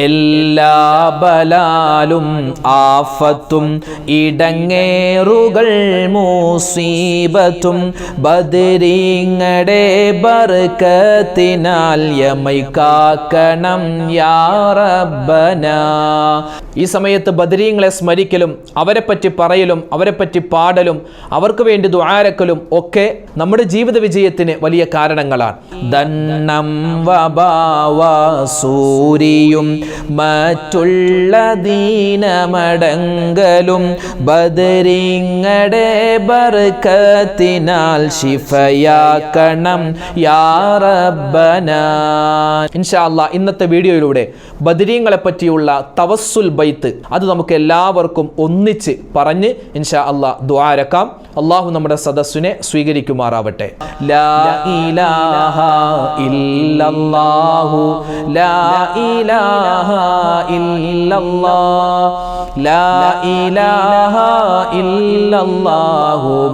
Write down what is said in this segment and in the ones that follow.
എല്ലാ ബലാലും ആഫത്തും ഇടങ്ങേറുകൾ മൂസീബത്തും ബദരീങ്ങടെ ബർക്കത്തിനാൽ യമൈ കാക്കണം യാറബന ഈ സമയത്ത് ബദരീങ്ങളെ സ്മരിക്കലും അവരെപ്പറ്റി പറയലും അവരെപ്പറ്റി പാടലും അവർക്ക് വേണ്ടി ദ്വാരക്കലും ഒക്കെ നമ്മുടെ ജീവിത വിജയത്തിന് വലിയ കാരണങ്ങളാണ്. ദണ്ണം വബാവ സൂരിയും മറ്റുള്ള ദീനമടങ്കലും ബദരിങ്ങടെ ബർക്കത്തിനാൽ ശിഫയാക്കണം. യാറബന ഇൻഷാല്ല ഇന്നത്തെ വീഡിയോയിലൂടെ ബദരീങ്ങളെ പറ്റിയുള്ള തവസ്സുൽ ബൈത്ത് അത് നമുക്ക് എല്ലാവർക്കും ഒന്നിച്ച് പറഞ്ഞ് ഇൻഷാ അല്ലാ ദ്വാരക്കാം അള്ളാഹു നമ്മുടെ സദസ്സിനെ സ്വീകരിക്കുമാറാവട്ടെ.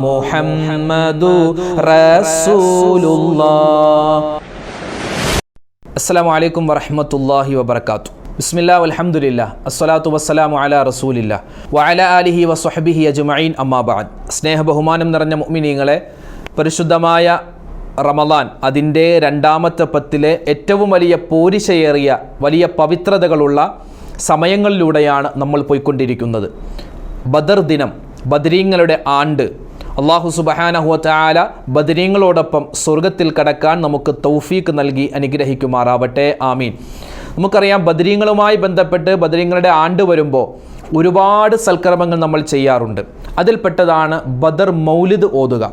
മുഹമ്മദു റസൂലുള്ളാഹ്. അസ്സലാമു അലൈക്കും വറഹ്മത്തുള്ളാഹി വബർക്കാത്തു ബിസ്മില്ലാ അലഹമുല്ല അസ്സലാത്തു വസ്സലാമു അല റസൂലില്ല വഅല അലിഹി വസ്വഹബിഹി അജ്മഈൻ. അമ്മാബാദ് സ്നേഹ ബഹുമാനം നിറഞ്ഞ മുഅ്മിനീങ്ങളെ പരിശുദ്ധമായ റമദാൻ അതിന്റെ രണ്ടാമത്തെ പത്തിലെ ഏറ്റവും വലിയ പോരിശയേറിയ വലിയ പവിത്രതകളുള്ള സമയങ്ങളിലൂടെയാണ് നമ്മൾ പോയിക്കൊണ്ടിരിക്കുന്നത്. ബദർ ദിനം ബദരീങ്ങളുടെ ആണ്ട് അള്ളാഹു സുബഹാനഹുവല ബദരീങ്ങളോടൊപ്പം സ്വർഗത്തിൽ കടക്കാൻ നമുക്ക് തൗഫീക്ക് നൽകി അനുഗ്രഹിക്കുമാറാവട്ടെ. ആമീൻ. നമുക്കറിയാം ബദരീങ്ങളുമായി ബന്ധപ്പെട്ട് ബദരീങ്ങളുടെ ആണ്ട് വരുമ്പോൾ ഒരുപാട് സൽക്കർമ്മങ്ങൾ നമ്മൾ ചെയ്യാറുണ്ട്. അതിൽപ്പെട്ടതാണ് ബദർ മൗലിദ് ഓതുക.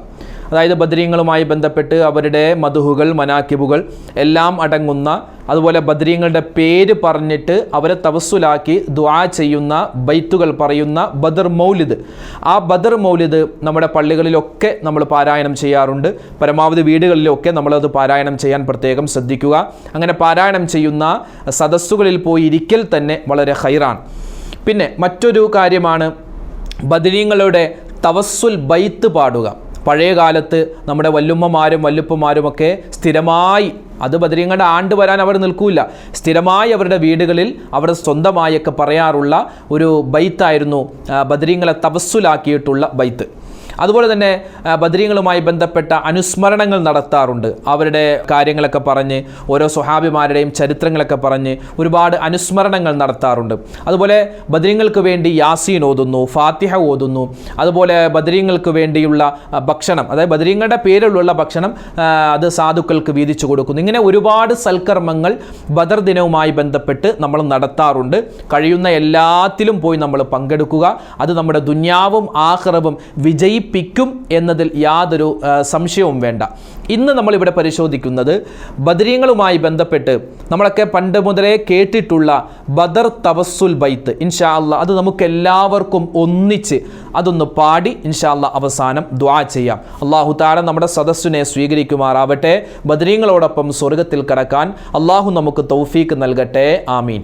അതായത് ബദരീങ്ങളുമായി ബന്ധപ്പെട്ട് അവരുടെ മധുഹുകൾ മനാക്കിബുകൾ എല്ലാം അടങ്ങുന്ന അതുപോലെ ബദരീങ്ങളുടെ പേര് പറഞ്ഞിട്ട് അവരെ തവസ്സുലാക്കി ദ്വാ ചെയ്യുന്ന ബൈത്തുകൾ പറയുന്ന ബദർ മൗലിദ്. ആ ബദർ മൗലിദ് നമ്മുടെ പള്ളികളിലൊക്കെ നമ്മൾ പാരായണം ചെയ്യാറുണ്ട്. പരമാവധി വീടുകളിലൊക്കെ നമ്മളത് പാരായണം ചെയ്യാൻ പ്രത്യേകം ശ്രദ്ധിക്കുക. അങ്ങനെ പാരായണം ചെയ്യുന്ന സദസ്സുകളിൽ പോയി ഇരിക്കൽ തന്നെ വളരെ ഹൈറാണ്. പിന്നെ മറ്റൊരു കാര്യമാണ് ബദരീങ്ങളുടെ തവസ്സുൽ ബൈത്ത് പാടുക. പഴയ കാലത്ത് നമ്മുടെ വല്ലുമ്മമാരും വല്ലുപ്പമാരുമൊക്കെ സ്ഥിരമായി അത് ബദരീങ്ങളുടെ ആണ്ട് വരാൻ അവർ നിൽക്കൂല സ്ഥിരമായി അവരുടെ വീടുകളിൽ അവർ സ്വന്തമായൊക്കെ പറയാറുള്ള ഒരു ബൈത്തായിരുന്നു ബദരീങ്ങളെ തവസ്സുലാക്കിയിട്ടുള്ള ബൈത്ത്. അതുപോലെ തന്നെ ബദ്രീങ്ങളുമായി ബന്ധപ്പെട്ട അനുസ്മരണങ്ങൾ നടത്താറുണ്ട്. അവരുടെ കാര്യങ്ങളൊക്കെ പറഞ്ഞ് ഓരോ സ്വഹാബിമാരുടെയും ചരിത്രങ്ങളൊക്കെ പറഞ്ഞ് ഒരുപാട് അനുസ്മരണങ്ങൾ നടത്താറുണ്ട്. അതുപോലെ ബദരീങ്ങൾക്ക് വേണ്ടി യാസീൻ ഓതുന്നു ഫാത്തിഹ ഓതുന്നു. അതുപോലെ ബദരീങ്ങൾക്ക് വേണ്ടിയുള്ള ഭക്ഷണം അതായത് ബദരീങ്ങളുടെ പേരിലുള്ള ഭക്ഷണം അത് സാധുക്കൾക്ക് വീതിച്ചു കൊടുക്കുന്നു. ഇങ്ങനെ ഒരുപാട് സൽക്കർമ്മങ്ങൾ ബദർ ദിനവുമായി ബന്ധപ്പെട്ട് നമ്മൾ നടത്താറുണ്ട്. കഴിയുന്ന എല്ലാത്തിലും പോയി നമ്മൾ പങ്കെടുക്കുക. അത് നമ്മുടെ ദുന്യാവും ആഹ്റവും വിജയിപ്പിക്കും എന്നതിൽ യാതൊരു സംശയവും വേണ്ട. ഇന്ന് നമ്മളിവിടെ പരിശോധിക്കുന്നത് ബദരീങ്ങളുമായി ബന്ധപ്പെട്ട് നമ്മളൊക്കെ പണ്ട് മുതലേ കേട്ടിട്ടുള്ള ബദർ തവസ്സുൽ ബൈത്ത്. ഇൻഷാല്ല അത് നമുക്ക് എല്ലാവർക്കും ഒന്നിച്ച് അതൊന്ന് പാടി ഇൻഷാല്ല അവസാനം ദ്വാ ചെയ്യാം. അള്ളാഹു താര നമ്മുടെ സദസ്സിനെ സ്വീകരിക്കുമാറാവട്ടെ. ബദരീങ്ങളോടൊപ്പം സ്വർഗത്തിൽ കടക്കാൻ അള്ളാഹു നമുക്ക് തൗഫീക്ക് നൽകട്ടെ. ആമീൻ.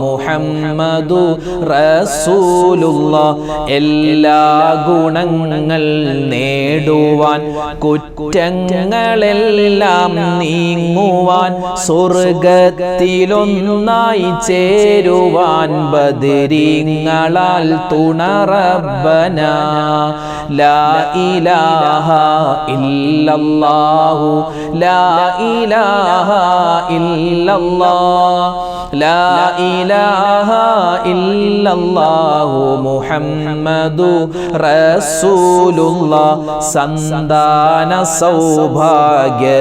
മുഹമ്മദു റസൂലുള്ള. എല്ലാ ഗുണങ്ങൾ നേടുവാൻ കുറ്റങ്ങളെല്ലാം നീങ്ങുവാൻ സ്വർഗത്തിലൊന്നായി ചേരുവാൻ ബദരീങ്ങളാൽ തുണറബന ലാ ഇലാഹ ഇല്ലല്ലാഹു ലാ ഇലാഹ ഇല്ലല്ലാഹ് ലാ ഇലാഹ ഇല്ലല്ലാഹു മുഹമ്മദു الله സന്താന സൗഭാഗ്യത്തിനും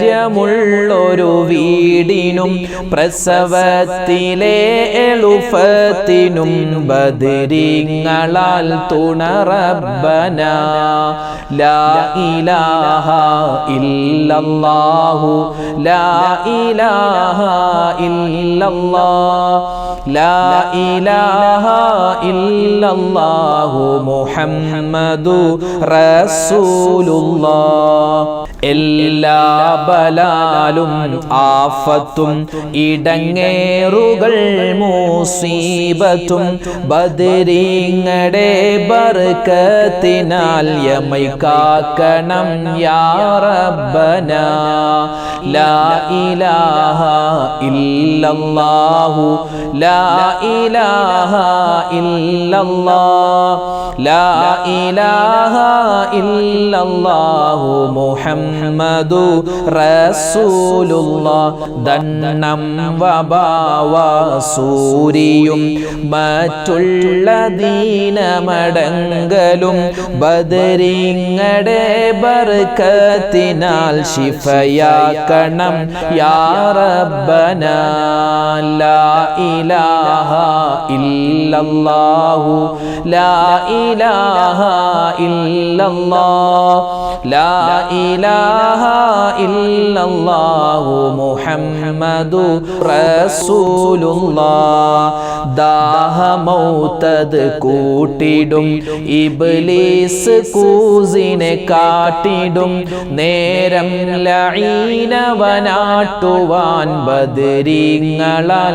സൗകര്യമുള്ളൊരു വീടിനും പ്രസവത്തിലെ എളുപ്പത്തിനും ബദരിങ്ങളാൽ തുണറബന ലാ ഇലാഹ ഇല്ലല്ലാഹു. ലാ ഇലാഹ ഇല്ലല്ലാഹ് ലാ ഇലാഹ ഇല്ലല്ലാഹു മുഹമ്മദു الله എല്ലാ ബലാലും ആഫത്തും ഇടങ്ങേറുകൾ മൂസീബത്തും ബദരീങ്ങടെ ബർക്കത്തിനാൽ യമൈ കാക്കണം യാ റബ്ബന. ലാ ഇലാഹ ഇല്ലല്ലാഹു ലാ ലാ ഇലാഹ ഇല്ലല്ലാഹു മുഹമ്മദു റസൂലുള്ള. ദണ്ണം വബാവ സൂരിയും മറ്റുള്ള ദീനമടങ്കലും ബദരിങ്ങടെ ബർക്കത്തിനാൽ ശിഫയാക്കണം. യാ റബ്ബന. ലാ ഇലാഹ ഇല്ലല്ലാഹു ലാ ഇലാഹ ഇല്ലല്ലാഹ് ലാ ഇലാഹ ഇല്ലല്ലാഹു മുഹമ്മദു റസൂലുള്ളാഹ്. ദാഹമൗത്തത് കൂട്ടിടും ഇബ്ലീസ് കൂസിനെ കാട്ടിടും നേരം ലഈനവനാട്ടുവാൻ ബദരീങ്ങളാൽ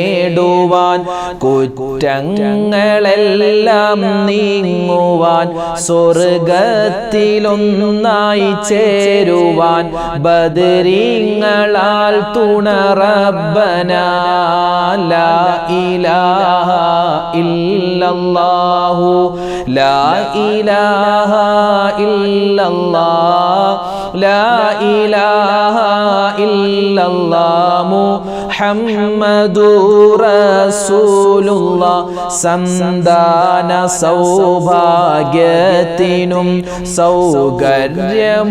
നേടുവാൻ കുറ്റങ്ങളെല്ലാം നീങ്ങുവാൻ സ്വർഗത്തിലൊന്നായി ചേരുവാൻ ബദരീങ്ങളാൽ തുണറബ്ബന ലാ ഇലാഹ ഇല്ലല്ലാഹു. ലാ ഇലാഹ ഇല്ലല്ലാഹ്. ലാ ഇലാഹ ഇല്ലല്ലാഹ്. മുഹമ്മദു റസൂലുള്ള സന്താന സൗഭാഗ്യത്തിനും സൗകര്യമുള്ളൊരു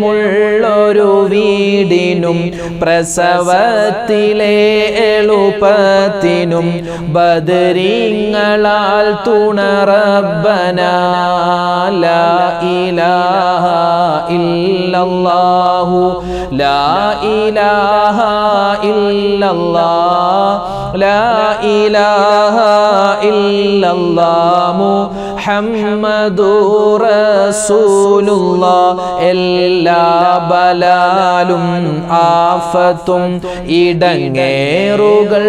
വീടിനും പ്രസവത്തിലെ എളുപ്പത്തിനും ബദരീങ്ങളാൽ തുണറബ്ബന ലാ ഇലാഹ ഇല്ലല്ലാഹു ലാ ഇലാഹ ഇല്ലല്ലാഹ് ഇല്ലല്ലാഹ് മുഹമ്മദു റസൂലുള്ളാഹ് എല്ലാ ബലാലും ആഫത്തും ഇടങ്ങേറുകൾ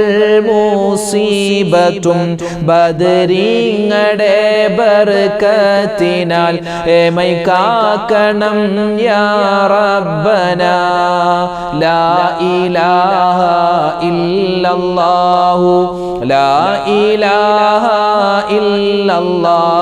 മൂസീബത്തും ബദരീങ്ങടെ ബർക്കത്തിനാൽ ഏമൈ കാക്കണം യാ ലാ ഇലാഹ ഇല്ലല്ലാഹു ലാ ഇലാഹ ഇല്ലല്ലാഹ്.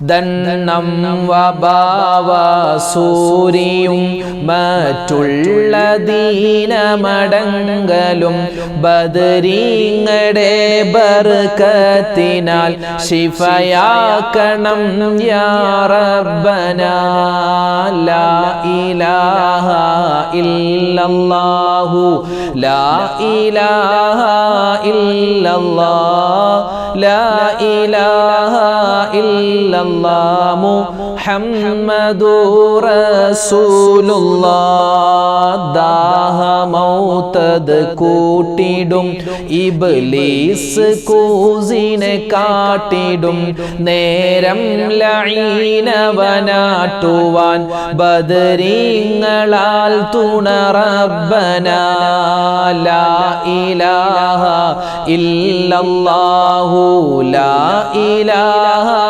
ദണ്ണം വബാവ സൂരിയും മറ്റുള്ള ദീനമടങ്കലും ബദരീങ്ങടെ ബർക്കത്തിനാൽ ശിഫയാക്കണം യാ റബ്ബന ലാ ഇലാഹ ഇല്ലല്ലാഹു ലാ ഇലാഹ ഇല്ലല്ലാഹ് ലാ ഇലാഹ ഇല്ലല്ലാഹ് മുഹമ്മദു റസൂലുള്ളാഹ്. ദാഹമൗത്തത് കൂട്ടിടും. ഇബ്ലീസ് കൂസിനെ കാട്ടിടും. നേരം ലൈനവനാട്ടുവാൻ ബദരീങ്ങളാൽ തുണറബ്ബന. ലാ ഇലാഹ ഇല്ലല്ലാഹു. ലാ ഇലാഹ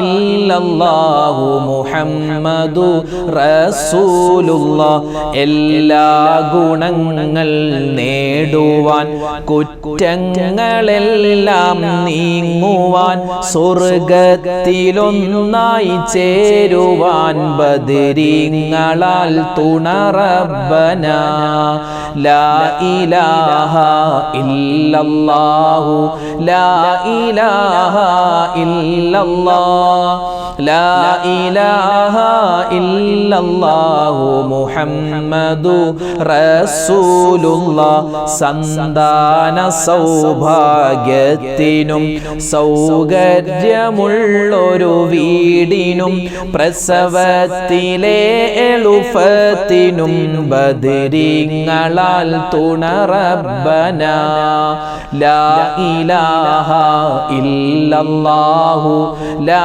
ഇല്ലല്ലാഹു മുഹമ്മദു റസൂലുള്ള. എല്ലാ ഗുണങ്ങൾ നേടുവാൻ കുറ്റങ്ങളെല്ലാം നീങ്ങുവാൻ സ്വർഗത്തിലൊന്നായി ചേരുവാൻ ബദരീങ്ങളാൽ തുണറബന ലാ ഇലാഹ ഇല്ലല്ലാഹു ലാ ഇലാഹ ഇല്ലല്ലാഹ് ലാ ഇലാഹ ഇല്ലല്ലാഹു മുഹമ്മദു الله സന്താന സൗഭാഗ്യത്തിനും സൗകര്യമുള്ളൊരു വീടിനും പ്രസവത്തിലെ എളുപ്പത്തിനും ബദരിങ്ങളാൽ തുണറബന ലാ ഇലാഹ ഇല്ലല്ലാഹു. ലാ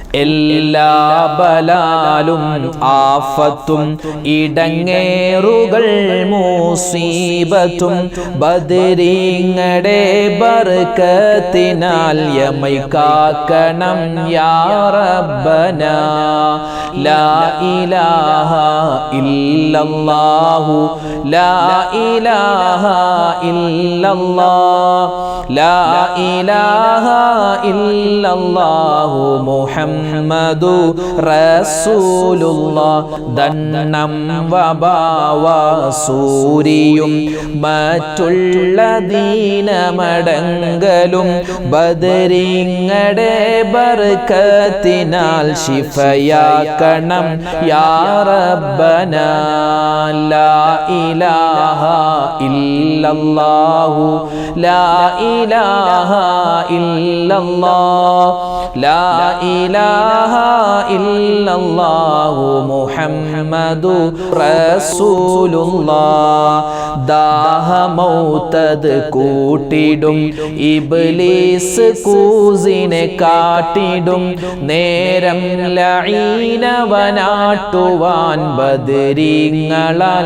എല്ലാ ബലാലും ആഫത്തും ഇടങ്ങേറുകൾ മൂസീബത്തും ബദരീങ്ങടെ ബർക്കത്തിനാൽ യമൈ കാക്കണം യാ റബ്ബന. ലാ ഇലാഹ ഇല്ലല്ലാഹു. ലാ ഇലാഹ ഇല്ലല്ലാഹ്. ലാ ഇലാഹ ഇല്ലല്ലാഹു മുഹമ്മദു റസൂലുള്ളാഹ് ദണ്ണം വബാവ സൂരിയും മറ്റുള്ള ദീനമടങ്കലും ബദരിങ്ങടെ ബർക്കത്തിനാൽ ശിഫയാക്കണം. യാ റബ്ബനാ. ഇലാഹ ഇല്ലല്ലാഹു ലാ ഇലാഹ ഇല്ലല്ലാഹ് ലാ ഇലാഹ ഇല്ലല്ലാഹു മുഹമ്മദു റസൂലുള്ളാഹ്. ദാഹമൗത്തത് കൂട്ടിടും ഇബ്ലീസ് കൂസിനെ കാട്ടിടും നേരം ലഈനവനാട്ടുവാൻ ബദരീങ്ങളാൽ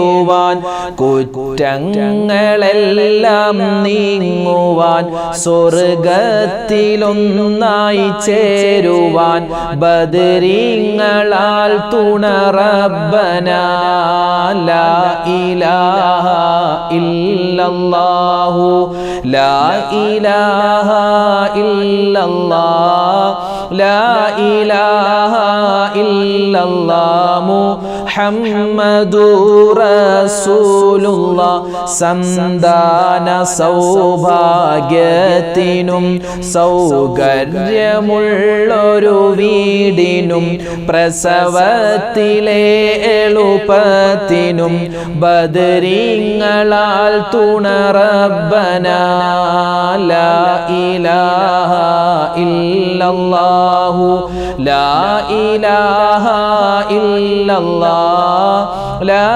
നേടുവാൻ കുറ്റങ്ങളെല്ലാം നീങ്ങുവാൻ സ്വർഗത്തിലൊന്നായി ചേരുവാൻ ബദരീങ്ങളാൽ തുണറബന ലാ ഇലാഹ ഇല്ലല്ലാഹു ലാ ഇലാഹ ഇല്ലല്ലാഹ് ലാ ഇലാഹ ഇല്ലല്ലാഹ് മുഹമ്മദു റസൂലുള്ള സന്താന സൗഭാഗ്യത്തിനും സൗകര്യമുള്ളൊരു വീടിനും പ്രസവത്തിലെ എളുപ്പത്തിനും ബദരീങ്ങളാൽ തുണറബന ലാ ഇലാഹ ഇല്ലല്ലാഹു ലാ ഇലാഹ ഇല്ലല്ലാഹ് ലാ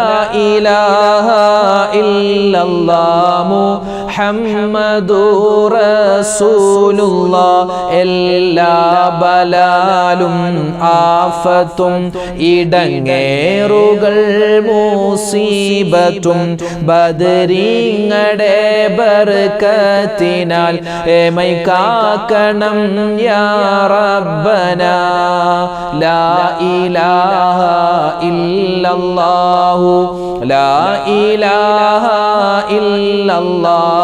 ഇലാഹ ഇല്ലല്ലാഹ് മുഹമ്മദു റസൂലുള്ള എല്ലാ ബലാലും ആഫത്തും ഇടങ്ങേറുകൾ മൂസീബത്തും ബദരീങ്ങടെ ബർക്കത്തിനാൽ ഏമൈ കാക്കണം യാ റബ്ബന. ലാ ഇലാഹ ഇല്ലല്ലാഹു. ലാ ഇലാഹ ഇല്ലല്ലാഹ്.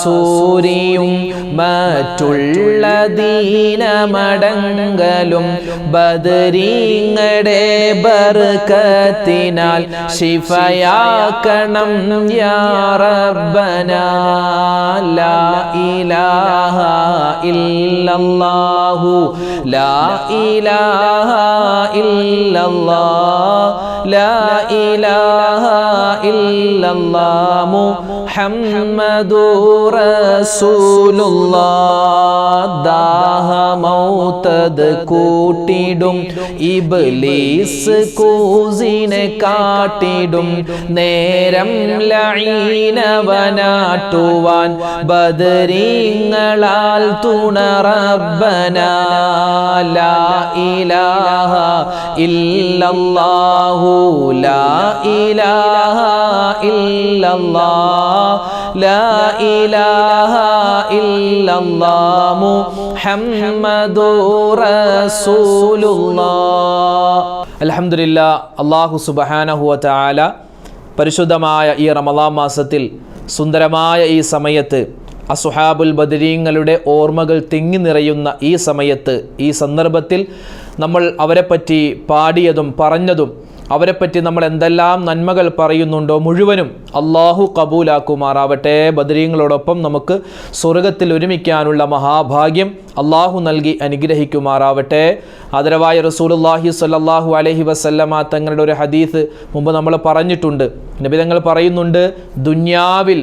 സൂരിയും മറ്റുള്ള ദീനമടങ്കലും ബദരീങ്ങടെ ബർക്കത്തിനാൽ ശിഫയാക്കണം യാ റബ്ബന ലാ ഇലാഹ ഇല്ലല്ലാഹു ലാ ഇലാഹ ഇല്ലല്ലാഹ് ലാ ഇലാഹ ഇല്ലല്ലാഹ് മുഹമ്മദുർ ദാഹമൗതദ് കൂട്ടിടും ഇബ്ലീസ് കൂസിനെ കാട്ടിടും നേരം ലൈനവനാട്ടുവാൻ ബദരീങ്ങളാൽ തുണറബ്ബന ലാ ഇലാഹ ഇല്ലല്ലാഹു ലാ ഇലാഹ അൽഹംദുലില്ലാ അല്ലാഹു സുബ്ഹാനഹു വ തആല പരിശുദ്ധമായ ഈ റമളാൻ മാസത്തിൽ സുന്ദരമായ ഈ സമയത്ത് അസുഹാബുൽ ബദരീങ്ങളുടെ ഓർമ്മകൾ തിങ്ങി നിറയുന്ന ഈ സമയത്ത് ഈ സന്ദർഭത്തിൽ നമ്മൾ അവരെപ്പറ്റി പാടിയതും പറഞ്ഞതും അവരെപ്പറ്റി നമ്മൾ എന്തെല്ലാം നന്മകൾ പറയുന്നുണ്ടോ മുഴുവനും അള്ളാഹു കബൂലാക്കുമാറാവട്ടെ. ബദരീങ്ങളോടൊപ്പം നമുക്ക് സ്വർഗത്തിൽ ഒരുമിക്കാനുള്ള മഹാഭാഗ്യം അള്ളാഹു നൽകി അനുഗ്രഹിക്കുമാറാവട്ടെ. ആദരവായ റസൂലുല്ലാഹി സ്വല്ലല്ലാഹു അലഹി വസല്ലമ തങ്ങളുടെ ഒരു ഹദീസ് മുമ്പ് നമ്മൾ പറഞ്ഞിട്ടുണ്ട്. നബി തങ്ങൾ പറയുന്നുണ്ട് ദുന്യാവിൽ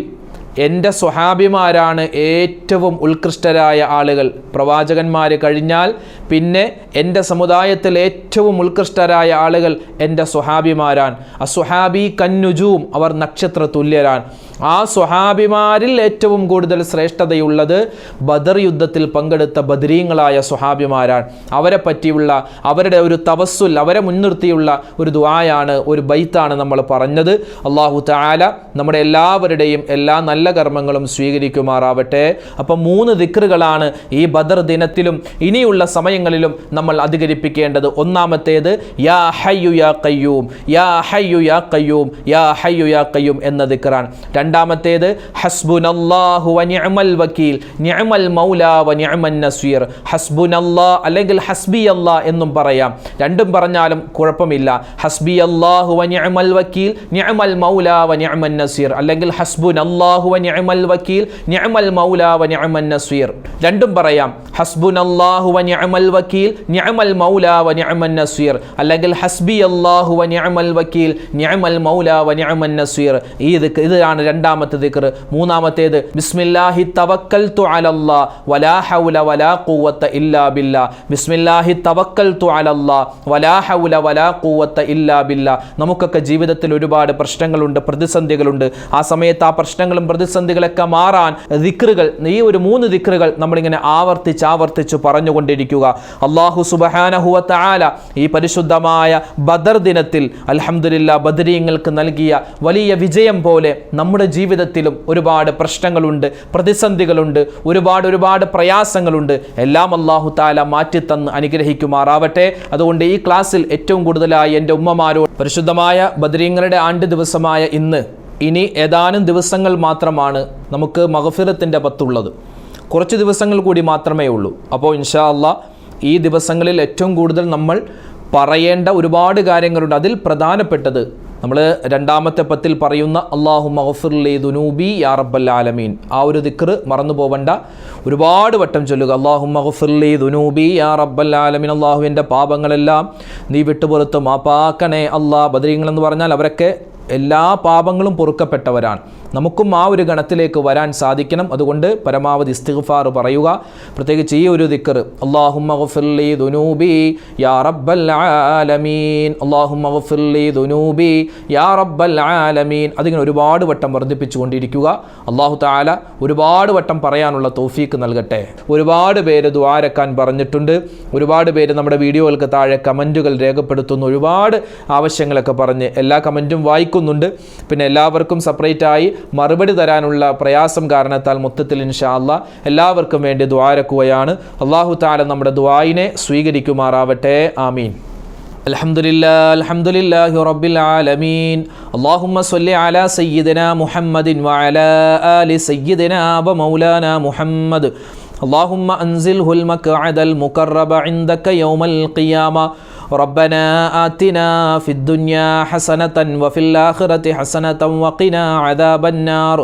എന്റെ സ്വഹാബിമാരാണ് ഏറ്റവും ഉത്കൃഷ്ടരായ ആളുകൾ. പ്രവാചകന്മാർ കഴിഞ്ഞാൽ പിന്നെ എന്റെ സമുദായത്തിൽ ഏറ്റവും ഉത്കൃഷ്ടരായ ആളുകൾ എന്റെ സ്വഹാബിമാരാണ്. ആ സ്വഹാബി കന്നുജൂം അവർ നക്ഷത്ര തുല്യരാൻ ആ സ്വഹാബിമാരിൽ ഏറ്റവും കൂടുതൽ ശ്രേഷ്ഠതയുള്ളത് ബദർ യുദ്ധത്തിൽ പങ്കെടുത്ത ബദരീങ്ങളായ സ്വഹാബിമാരാണ്. അവരെ പറ്റിയുള്ള അവരുടെ ഒരു തവസ്സുൽ അവരെ മുൻനിർത്തിയുള്ള ഒരു ദ്വായാണ് ഒരു ബൈത്താണ് നമ്മൾ പറഞ്ഞത്. അള്ളാഹു താല നമ്മുടെ എല്ലാവരുടെയും എല്ലാ നല്ല കർമ്മങ്ങളും സ്വീകരിക്കുമാറാവട്ടെ. അപ്പം മൂന്ന് ദിക്റുകളാണ് ഈ ബദർ ദിനത്തിലും ഇനിയുള്ള സമയങ്ങളിലും നമ്മൾ അധികരിപ്പിക്കേണ്ടത്. ഒന്നാമത്തേത് യാ ഹയ്യു യാ കയ്യൂം യാ ഹയ്യു യാ കയ്യൂം യാ ഹയ്യു യാ കയ്യൂം എന്ന ദിക്റാണ്. രണ്ടാമത്തേത് ഹസ്ബുനല്ലാഹു വ നിഅമൽ വക്കീൽ നിഅമൽ മൗല വ നിഅമൻ നസീർ ഹസ്ബുനല്ലാ അല്ലെങ്കിൽ ഹസ്ബി അല്ലാ എന്നും പറയാം. രണ്ടും പറഞ്ഞാലും കുഴപ്പമില്ല. ഹസ്ബി അല്ലാഹു വ നിഅമൽ വക്കീൽ നിഅമൽ മൗല വ നസീർ അല്ലെങ്കിൽ ഹസ്ബുനല്ലാഹു വ നിഅമൽ വക്കീൽ നിഅമൽ മൗല വ നിഅമൻ നസീർ. രണ്ടും പറയാം. ഹസ്ബുനല്ലാഹു വ നിഅമൽ വക്കീൽ നിഅമൽ മൗല വ നിഅമൻ നസീർ. അല്ലെങ്കിൽ ഹസ്ബി അല്ലാഹു വ നിഅമൽ വക്കീൽ നിഅമൽ മൗല വ നിഅമൻ നസീർ. ഈ ഇതാണ് രണ്ടാമത്തെ ദിക്ർ. മൂന്നാമത്തേത് ബിസ്മില്ലാഹി തവക്കൽതു അലല്ലാ വലാ ഹൗല വലാ ഖുവത്ത ഇല്ലാ ബില്ലാ. ബിസ്മില്ലാഹി തവക്കൽതു അലല്ലാ വലാ ഹൗല വലാ ഖുവത്ത ഇല്ലാ ബില്ലാ. നമുക്കൊക്കെ ജീവിതത്തിൽ ഒരുപാട് പ്രശ്നങ്ങളുണ്ട് പ്രതിസന്ധികളുണ്ട്. ആ സമയത്ത് ആ പ്രശ്നങ്ങളും പ്രതിസന്ധികളൊക്കെ മാറാൻ ദിക്റുകൾ ഈ ഒരു മൂന്ന് ദിക്റുകൾ നമ്മളിങ്ങനെ ആവർത്തിച്ച് ആവർത്തിച്ച് പറഞ്ഞുകൊണ്ടിരിക്കുക. അള്ളാഹു സുബഹാനഹുവത്ത ആല ഈ പരിശുദ്ധമായ ബദർ ദിനത്തിൽ അലഹമുല്ല ബദരീങ്ങൾക്ക് നൽകിയ വലിയ വിജയം പോലെ നമ്മുടെ ജീവിതത്തിലും ഒരുപാട് പ്രശ്നങ്ങളുണ്ട് പ്രതിസന്ധികളുണ്ട് ഒരുപാട് ഒരുപാട് പ്രയാസങ്ങളുണ്ട്. എല്ലാം അള്ളാഹു താല മാറ്റിത്തന്ന് അനുഗ്രഹിക്കുമാറാവട്ടെ. അതുകൊണ്ട് ഈ ക്ലാസ്സിൽ ഏറ്റവും കൂടുതലായി എന്റെ ഉമ്മമാരോട് പരിശുദ്ധമായ ബദരീങ്ങളുടെ ആണ്ട് ദിവസമായ ഇന്ന് ഇനി ഏതാനും ദിവസങ്ങൾ മാത്രമാണ് നമുക്ക് മഹഫിറത്തിന്റെ പത്തുള്ളത്. കുറച്ച് ദിവസങ്ങൾ കൂടി മാത്രമേ ഉള്ളൂ. അപ്പോൾ ഇൻഷാ അല്ല ഈ ദിവസങ്ങളിൽ ഏറ്റവും കൂടുതൽ നമ്മൾ പറയേണ്ട ഒരുപാട് കാര്യങ്ങളുണ്ട്. അതിൽ പ്രധാനപ്പെട്ടത് നമ്മൾ രണ്ടാമത്തെ പത്തിൽ പറയുന്ന അള്ളാഹു മഹഫുർലി ദുനൂബി യാ റബ്ബൽ ആലമീൻ. ആ ഒരു ദിക്ർ മറന്നു പോവണ്ട. ഒരുപാട് വട്ടം ചൊല്ലുക അള്ളാഹു മഹഫുർലി ദുനൂബി യാ റബ്ബൽ ആലമീൻ. അള്ളാഹുവിന്റെ പാപങ്ങളെല്ലാം നീ വിട്ടുപുറത്ത് മാപ്പാക്കണേ അള്ളാഹ് ബദരീങ്ങൾ എന്ന് പറഞ്ഞാൽ അവരൊക്കെ എല്ലാ പാപങ്ങളും പൊറുക്കപ്പെട്ടവരാണ്. നമുക്കും ആ ഒരു ഗണത്തിലേക്ക് വരാൻ സാധിക്കണം. അതുകൊണ്ട് പരമാവധി ഇസ്തിഗ്ഫാർ പറയുക. പ്രത്യേകിച്ച് ഈ ഒരു ദിക്കർ അള്ളാഹുമ്മി ദുനൂബി യാ റബ്ബൽ ആലമീൻ. അള്ളാഹുമ്മി ദുനൂബി യാ റബ്ബൽ ആലമീൻ. അതിങ്ങനെ ഒരുപാട് വട്ടം വർദ്ധിപ്പിച്ചുകൊണ്ടിരിക്കുക. അള്ളാഹു താല ഒരുപാട് വട്ടം പറയാനുള്ള തോഫീക്ക് നൽകട്ടെ. ഒരുപാട് പേര് ദ്വാരക്കാൻ പറഞ്ഞിട്ടുണ്ട്. ഒരുപാട് പേര് നമ്മുടെ വീഡിയോകൾക്ക് താഴെ കമന്റുകൾ രേഖപ്പെടുത്തുന്നു. ഒരുപാട് ആവശ്യങ്ങളൊക്കെ പറഞ്ഞ് എല്ലാ കമന്റും വായിക്കുന്നുണ്ട് പിന്നെ എല്ലാവർക്കും സെപ്പറേറ്റ് ആയി മറുപടി തരാനുള്ള പ്രയാസം കാരണത്താൽ മൊത്തത്തിൽ ഇൻഷാ അല്ലാ എല്ലാവർക്കും വേണ്ടി ദ്വാരക്കുകയാണ് അള്ളാഹു താല നമ്മുടെ ദ്വായിനെ സ്വീകരിക്കുമാറാവട്ടെ ആമീൻ الحمد لله الحمد لله رب العالمين اللهم صل على سيدنا محمد وعلى آل سيدنا ومولانا محمد اللهم أنزله المقعد المقرب عندك يوم القيامة ربنا آتنا في الدنيا حسنة وفي الآخرة حسنة وقنا عذاب النار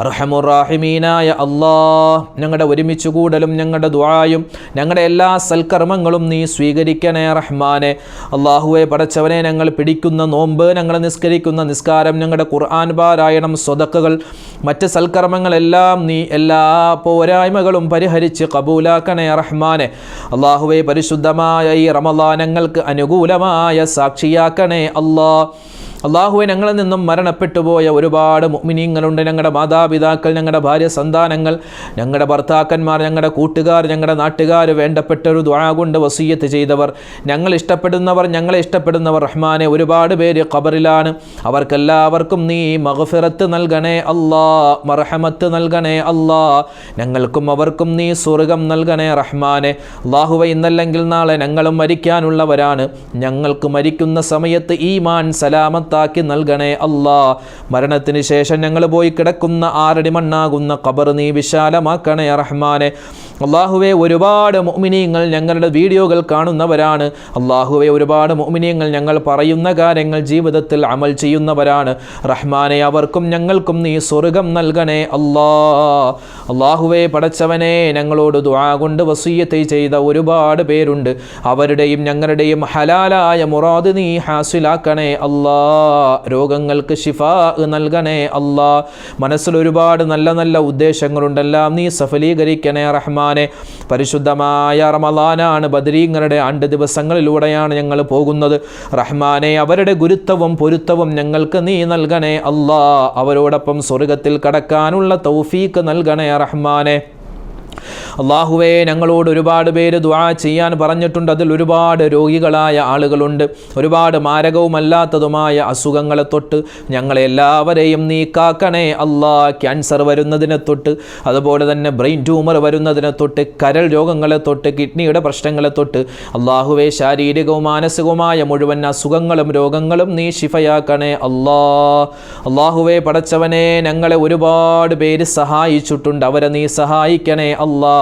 أرحم الراحمين يا الله ഞങ്ങളുടെ ഒരുമിച്ച് കൂടലും ഞങ്ങളുടെ ദുആയും ഞങ്ങളുടെ എല്ലാ സൽക്കർമ്മങ്ങളും നീ സ്വീകരിക്കണേ റഹ്മാനെ അള്ളാഹുവെ പടച്ചവനെ ഞങ്ങൾ പിടിക്കുന്ന നോമ്പ് ഞങ്ങൾ നിസ്കരിക്കുന്ന നിസ്കാരം ഞങ്ങളുടെ ഖുർആൻ പാരായണം സ്വതക്കുകൾ മറ്റ് സൽക്കർമ്മങ്ങളെല്ലാം നീ എല്ലാ പോരായ്മകളും പരിഹരിച്ച് കബൂലാക്കണേ റഹ്മാനെ അള്ളാഹുവെ പരിശുദ്ധമായ ഈ അനുകൂലമായ സാക്ഷിയാക്കണേ അല്ലാ അള്ളാഹുവെ ഞങ്ങളിൽ നിന്നും മരണപ്പെട്ടു പോയ ഒരുപാട് മുഅ്മിനീങ്ങളുണ്ട്. ഞങ്ങളുടെ മാതാപിതാക്കൾ ഞങ്ങളുടെ ഭാര്യ സന്താനങ്ങൾ ഞങ്ങളുടെ ഭർത്താക്കന്മാർ ഞങ്ങളുടെ കൂട്ടുകാർ ഞങ്ങളുടെ നാട്ടുകാർ വേണ്ടപ്പെട്ട ഒരു ദ്വാ കൊണ്ട് വസീയത്ത് ചെയ്തവർ ഞങ്ങൾ ഇഷ്ടപ്പെടുന്നവർ ഞങ്ങളെ ഇഷ്ടപ്പെടുന്നവർ റഹ്മാനെ ഒരുപാട് പേര് ഖബറിലാണ്. അവർക്കെല്ലാവർക്കും നീ മഹഫിറത്ത് നൽകണേ അല്ലാ മർഹമത്ത് നൽകണേ അല്ലാ ഞങ്ങൾക്കും അവർക്കും നീ സ്വർഗം നൽകണേ റഹ്മാനെ. അള്ളാഹുവെ ഇന്നല്ലെങ്കിൽ നാളെ ഞങ്ങളും മരിക്കാനുള്ളവരാണ്. ഞങ്ങൾക്ക് മരിക്കുന്ന സമയത്ത് ഈമാൻ സലാമത്താക്കി നൽകണേ അല്ലാ. മരണത്തിന് ശേഷം ഞങ്ങൾ പോയി കിടക്കുന്ന ആരടി മണ്ണാകുന്ന ഖബർ നീ വിശാലമാക്കണേ റഹ്മാനെ. അള്ളാഹുവെ ഒരുപാട് മുഅ്മിനീങ്ങൾ ഞങ്ങളുടെ വീഡിയോകൾ കാണുന്നവരാണ്. അള്ളാഹുവെ ഒരുപാട് മുഅ്മിനീങ്ങൾ ഞങ്ങൾ പറയുന്ന കാര്യങ്ങൾ ജീവിതത്തിൽ അമൽ ചെയ്യുന്നവരാണ്. റഹ്മാനെ അവർക്കും ഞങ്ങൾക്കും നീ സ്വർഗം നൽകണേ അല്ലാ. അള്ളാഹുവെ പടച്ചവനെ ഞങ്ങളോട് ദുആ കൊണ്ട് വസീയത്തെ ചെയ്ത ഒരുപാട് പേരുണ്ട്. അവരുടെയും ഞങ്ങളുടെയും ഹലാലായ മുറാദ് നീ ഹാസിലാക്കണേ അല്ലാ. രോഗങ്ങൾക്ക് ഷിഫാ നൽകണേ അല്ലാ. മനസ്സിൽ ഒരുപാട് നല്ല നല്ല ഉദ്ദേശങ്ങളുണ്ടെല്ലാം നീ സഫലീകരിക്കണേ റഹ്മാനെ. പരിശുദ്ധമായ റമലാനാണ് ബദരീങ്ങളുടെ ആണ്ട് ദിവസങ്ങളിലൂടെയാണ് ഞങ്ങൾ പോകുന്നത്. റഹ്മാനെ അവരുടെ ഗുരുത്വവും പൊരുത്തവും ഞങ്ങൾക്ക് നീ നൽകണേ അല്ലാ. അവരോടൊപ്പം സ്വർഗത്തിൽ കടക്കാനുള്ള തൗഫീക്ക് നൽകണേ റഹ്മാനെ. അള്ളാഹുവേ ഞങ്ങളോട് ഒരുപാട് പേര് ദ്വാ ചെയ്യാൻ പറഞ്ഞിട്ടുണ്ട്. അതിൽ ഒരുപാട് രോഗികളായ ആളുകളുണ്ട്. ഒരുപാട് മാരകവുമല്ലാത്തതുമായ അസുഖങ്ങളെ തൊട്ട് ഞങ്ങളെ എല്ലാവരെയും നീ കാക്കണേ അല്ലാ ക്യാൻസർ വരുന്നതിനെ തൊട്ട് അതുപോലെ തന്നെ ബ്രെയിൻ ട്യൂമർ വരുന്നതിനെ തൊട്ട് കരൾ രോഗങ്ങളെ തൊട്ട് കിഡ്നിയുടെ പ്രശ്നങ്ങളെ തൊട്ട് അള്ളാഹുവെ ശാരീരികവും മാനസികവുമായ മുഴുവൻ അസുഖങ്ങളും രോഗങ്ങളും നീ ശിഫയാക്കണേ. അള്ളാ അള്ളാഹുവെ പടച്ചവനെ ഞങ്ങളെ ഒരുപാട് പേര് സഹായിച്ചിട്ടുണ്ട്. അവരെ നീ സഹായിക്കണേ. അല്ലാ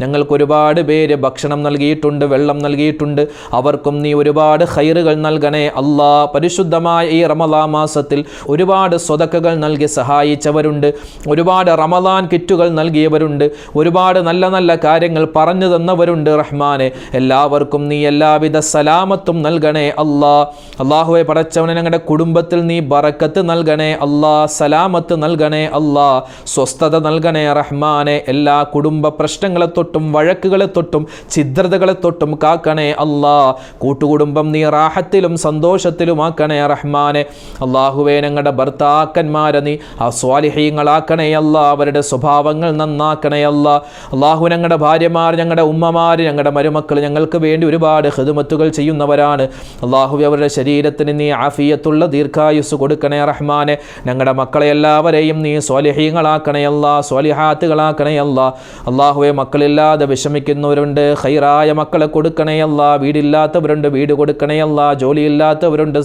ഞങ്ങൾക്ക് ഒരുപാട് പേര് ഭക്ഷണം നൽകിയിട്ടുണ്ട് വെള്ളം നൽകിയിട്ടുണ്ട്. അവർക്കും നീ ഒരുപാട് ഹൈറുകൾ നൽകണേ അല്ലാ പരിശുദ്ധമായ ഈ റമലാ മാസത്തിൽ ഒരുപാട് സ്വതക്കകൾ നൽകി സഹായിച്ചവരുണ്ട്. ഒരുപാട് റമലാൻ കിറ്റുകൾ നൽകിയവരുണ്ട്. ഒരുപാട് നല്ല നല്ല കാര്യങ്ങൾ പറഞ്ഞു തന്നവരുണ്ട് റഹ്മാനെ. എല്ലാവർക്കും നീ എല്ലാവിധ സലാമത്തും നൽകണേ അല്ലാ അള്ളാഹുവെ പടച്ചവനെ ഞങ്ങളുടെ കുടുംബത്തിൽ നീ ബറക്കത്ത് നൽകണേ അല്ലാ സലാമത്ത് നൽകണേ അല്ലാ സ്വസ്ഥത നൽകണേ റഹ്മാനെ. എല്ലാ കുടുംബ പ്രശ്നങ്ങളെ തൊട്ടും വഴക്കുകളെ തൊട്ടും ഛിദ്രതകളെ തൊട്ടും കാക്കണേ അല്ലാ. കൂട്ടുകുടുംബം നീ റാഹത്തിലും സന്തോഷത്തിലുമാക്കണേ റഹ്മാനെ. അള്ളാഹുവേ ഞങ്ങളുടെ ഭർത്താക്കന്മാരെ നീ ആ സ്വാലിഹീങ്ങളാക്കണേ അല്ല. അവരുടെ സ്വഭാവങ്ങൾ നന്നാക്കണേ അല്ല. അള്ളാഹു ഞങ്ങളുടെ ഭാര്യമാർ ഞങ്ങളുടെ ഉമ്മമാർ ഞങ്ങളുടെ മരുമക്കൾ ഞങ്ങൾക്ക് വേണ്ടി ഒരുപാട് ഹിദുമത്തുകൾ ചെയ്യുന്നവരാണ്. അള്ളാഹു അവരുടെ ശരീരത്തിന് നീ ആഫിയത്തുള്ള ദീർഘായുസ് കൊടുക്കണേ റഹ്മാനെ. ഞങ്ങളുടെ മക്കളെ എല്ലാവരെയും നീ സ്വാലിഹീങ്ങളാക്കണേ അല്ല. സ്വാലിഹാത്തുകളാക്കണേ അല്ല. അള്ളാഹുവെ മക്കളില്ലാതെ വിഷമിക്കുന്നവരുണ്ട്. ഹൈറായ മക്കളെ കൊടുക്കണേയല്ല വീടില്ലാത്തവരുണ്ട് വീട് കൊടുക്കണേയല്ല ജോലിയില്ലാത്തവരുണ്ട്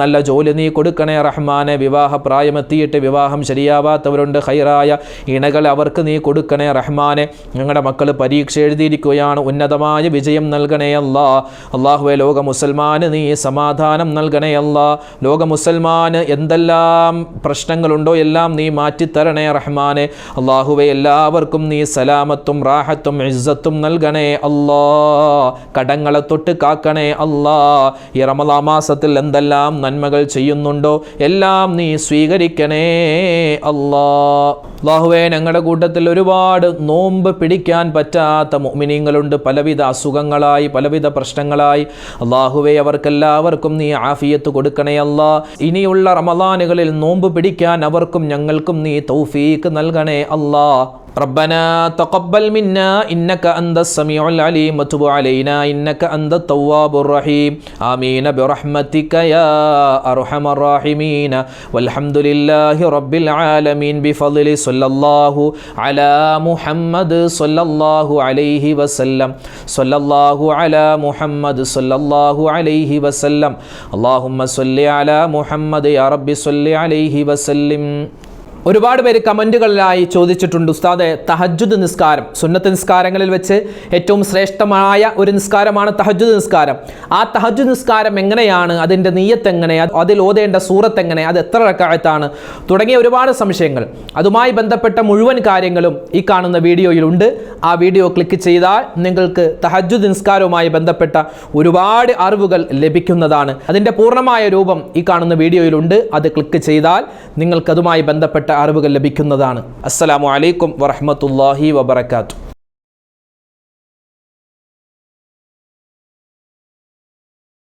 നല്ല ജോലി നീ കൊടുക്കണേ റഹ്മാനെ. വിവാഹ പ്രായമെത്തിയിട്ട് വിവാഹം ശരിയാവാത്തവരുണ്ട്. ഹൈറായ ഇണകൾ അവർക്ക് നീ കൊടുക്കണേ റഹ്മാനെ. ഞങ്ങളുടെ മക്കൾ പരീക്ഷ എഴുതിയിരിക്കുകയാണ്. ഉന്നതമായ വിജയം നൽകണേയല്ല അള്ളാഹുവെ ലോക മുസൽമാന് നീ സമാധാനം നൽകണേയല്ല ലോക മുസൽമാന് എന്തെല്ലാം പ്രശ്നങ്ങളുണ്ടോ എല്ലാം നീ മാറ്റിത്തരണേ റഹ്മാനെ. അള്ളാഹുവെ എല്ലാവർക്കും നീ റഹ്മത്തും റാഹത്തും ഇസ്സത്തും നൽകണേ അല്ലാ. കടങ്ങളെ തൊട്ട് കാക്കണേ അല്ലാ. ഈ റമദാ മാസത്തിൽ എന്തെല്ലാം നന്മകൾ ചെയ്യുന്നുണ്ടോ? എല്ലാം നീ സ്വീകരിക്കണേ അല്ലാ. അള്ളാഹുവേ ഞങ്ങളുടെ കൂട്ടത്തിൽ ഒരുപാട് നോമ്പ് പിടിക്കാൻ പറ്റാത്ത മുഅ്മിനീങ്ങളുണ്ട്. പലവിധ അസുഖങ്ങളായി പലവിധ പ്രശ്നങ്ങളായി. അള്ളാഹുവേ അവർക്കെല്ലാവർക്കും നീ ആഫിയത്ത് കൊടുക്കണേ അല്ലാ. ഇനിയുള്ള റമദാനുകളിൽ നോമ്പ് പിടിക്കാൻ അവർക്കും ഞങ്ങൾക്കും നീ തൗഫീക്ക് നൽകണേ അല്ലാ. ربنا تقبل منا إنك أنت السميع العليم وتب علينا إنك أنت التواب الرحيم آمين برحمتك يا أرحم الراحمين والحمد لله رب العالمين بفضل صلى الله على محمد صلى الله عليه وسلم صلى الله على محمد صلى الله عليه وسلم اللهم صل على محمد يا رب صل عليه وسلم ഒരുപാട് പേര് കമന്റുകളിലായി ചോദിച്ചിട്ടുണ്ട്. ഉസ്താദെ തഹജുദ് നിസ്കാരം സുന്നത്ത് നിസ്കാരങ്ങളിൽ വെച്ച് ഏറ്റവും ശ്രേഷ്ഠമായ ഒരു നിസ്കാരമാണ് തഹജുദ് നിസ്കാരം. ആ തഹജുദ് നിസ്കാരം എങ്ങനെയാണ്? അതിന്റെ നീയത്ത് എങ്ങനെ? അതിൽ ഓതേണ്ട സൂറത്ത് എങ്ങനെ? അത് എത്ര റക്കായത്താണ്? തുടങ്ങിയ ഒരുപാട് സംശയങ്ങൾ. അതുമായി ബന്ധപ്പെട്ട മുഴുവൻ കാര്യങ്ങളും ഈ കാണുന്ന വീഡിയോയിലുണ്ട്. ആ വീഡിയോ ക്ലിക്ക് ചെയ്താൽ നിങ്ങൾക്ക് തഹജുദ് നിസ്കാരവുമായി ബന്ധപ്പെട്ട ഒരുപാട് അറിവുകൾ ലഭിക്കുന്നതാണ്. അതിന്റെ പൂർണമായ രൂപം ഈ കാണുന്ന വീഡിയോയിലുണ്ട്. അത് ക്ലിക്ക് ചെയ്താൽ നിങ്ങൾക്കതുമായി ബന്ധപ്പെട്ട അറിവുകൾ ലഭിക്കുന്നതാണ്. അസ്സലാമു അലൈക്കും വറഹ്മത്തുള്ളാഹി വബറകാതുഹു.